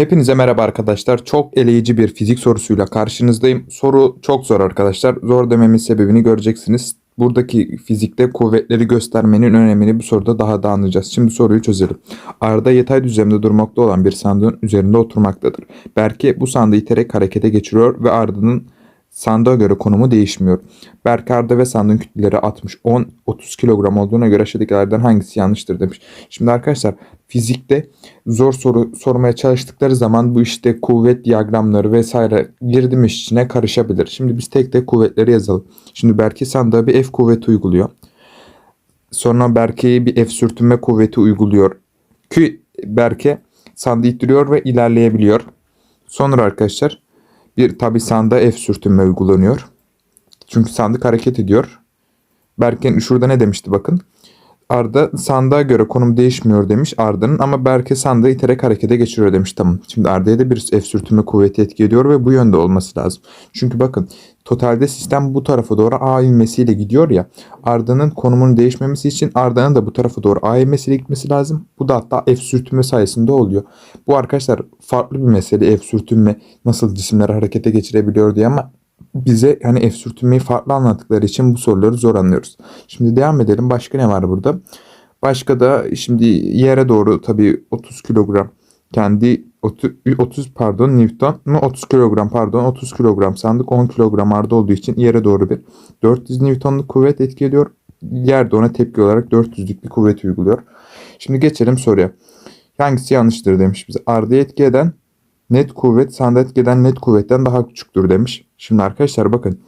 Hepinize merhaba arkadaşlar. Çok eleyici bir fizik sorusuyla karşınızdayım. Soru çok zor arkadaşlar. Zor dememin sebebini göreceksiniz. Buradaki fizikte kuvvetleri göstermenin önemini bu soruda daha da anlayacağız. Şimdi soruyu çözelim. Arda yatay düzlemde durmakta olan bir sandığın üzerinde oturmaktadır. Berke bu sandığı iterek harekete geçiriyor ve Arda'nın sandığa göre konumu değişmiyor. Berke Arda ve sandığın kütleleri 60, 10, 30 kilogram olduğuna göre aşağıdakilerden hangisi yanlıştır demiş. Şimdi arkadaşlar fizikte zor soru sormaya çalıştıkları zaman bu işte kuvvet diyagramları vesaire girdim içine karışabilir. Şimdi biz tek tek kuvvetleri yazalım. Şimdi Berke sandığa bir F kuvveti uyguluyor. Sonra Berke'ye bir F sürtünme kuvveti uyguluyor. Ki Berke sandığı ittiriyor ve ilerleyebiliyor. Sonra arkadaşlar bir tabi sandığa F sürtünme uygulanıyor. Çünkü sandık hareket ediyor. Berke'nin şurada ne demişti bakın. Arda sandığa göre konum değişmiyor demiş Arda'nın ama Berke sandığı iterek harekete geçiriyor demiş. Tamam. Şimdi Arda'ya da bir F sürtünme kuvveti etki ediyor ve bu yönde olması lazım. Çünkü bakın totalde sistem bu tarafa doğru A ivmesiyle gidiyor ya. Arda'nın konumunun değişmemesi için Arda'nın da bu tarafa doğru A ivmesiyle gitmesi lazım. Bu da hatta F sürtünme sayesinde oluyor. Bu arkadaşlar farklı bir mesele F sürtünme nasıl cisimleri harekete geçirebiliyor diye ama bize hani F sürtünmeyi farklı anlattıkları için bu soruları zor anlıyoruz. Şimdi devam edelim. Başka ne var burada? Başka da şimdi yere doğru tabii 30 kilogram kendi 30, 30 pardon Newton mu 30 kilogram pardon 30 kilogram sandık 10 kilogram arda olduğu için yere doğru bir 400 Newton'luk kuvvet etki ediyor. Yer ona tepki olarak 400'lük bir kuvvet uyguluyor. Şimdi geçelim soruya. Hangisi yanlıştır demiş bize. Arda'ya etki eden net kuvvet sandığa etki eden net kuvvetten daha küçüktür demiş. Şimdi arkadaşlar bakın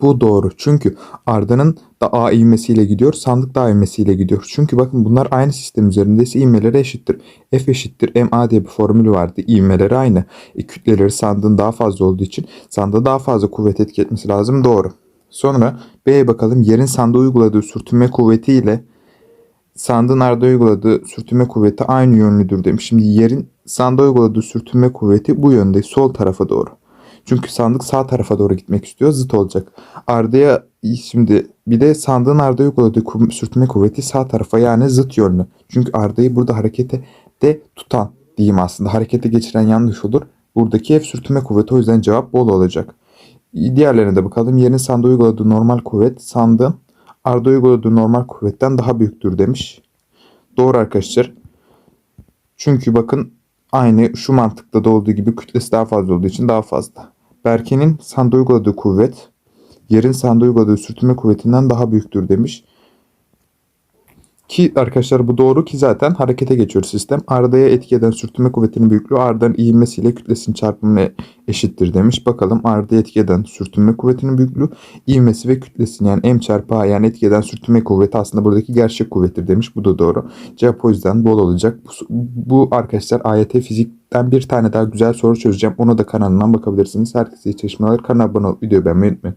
bu doğru. Çünkü Arda'nın da A ivmesiyle gidiyor. Sandık da A ivmesiyle gidiyor. Çünkü bakın bunlar aynı sistem üzerindeyse ivmeleri eşittir. F eşittir MA diye bir formülü vardı. İvmeleri aynı. E, kütleleri sandığın daha fazla olduğu için sandığa daha fazla kuvvet etki etmesi lazım. Doğru. Sonra B'ye bakalım. Yerin sandığa uyguladığı sürtünme kuvveti ile sandığın arada uyguladığı sürtünme kuvveti aynı yönlüdür demiş. Şimdi yerin sandığa uyguladığı sürtünme kuvveti bu yönde sol tarafa doğru. Çünkü sandık sağ tarafa doğru gitmek istiyor. Zıt olacak. Ardaya şimdi bir de sandığın ardaya uyguladığı sürtünme kuvveti sağ tarafa yani zıt yönlü. Çünkü ardayı burada harekete de tutan diyeyim aslında. Harekete geçiren yanlış olur. Buradaki F sürtünme kuvveti o yüzden cevap bol olacak. Diğerlerine de bakalım. Yerin sandığa uyguladığı normal kuvvet sandığın arda uyguladığı normal kuvvetten daha büyüktür demiş. Doğru arkadaşlar. Çünkü bakın aynı şu mantıkta da olduğu gibi kütlesi daha fazla olduğu için daha fazla. Berke'nin sanda uyguladığı kuvvet yerin sanda uyguladığı sürtünme kuvvetinden daha büyüktür demiş. Ki arkadaşlar bu doğru ki zaten harekete geçiyor sistem. Arda'ya etki eden sürtünme kuvvetinin büyüklüğü Arda'nın ivmesiyle kütlesinin çarpımına eşittir demiş. Bakalım Arda'ya etki eden sürtünme kuvvetinin büyüklüğü ivmesi ve kütlesinin yani m çarpı a yani etki eden sürtünme kuvveti aslında buradaki gerçek kuvvettir demiş. Bu da doğru. Cevap o yüzden bol olacak. Bu, bu arkadaşlar AYT fizikten bir tane daha güzel soru çözeceğim. Ona da kanalından bakabilirsiniz. Herkese iyi çalışmalar. Kanala abone olup videoyu beğenmeyi unutmayın.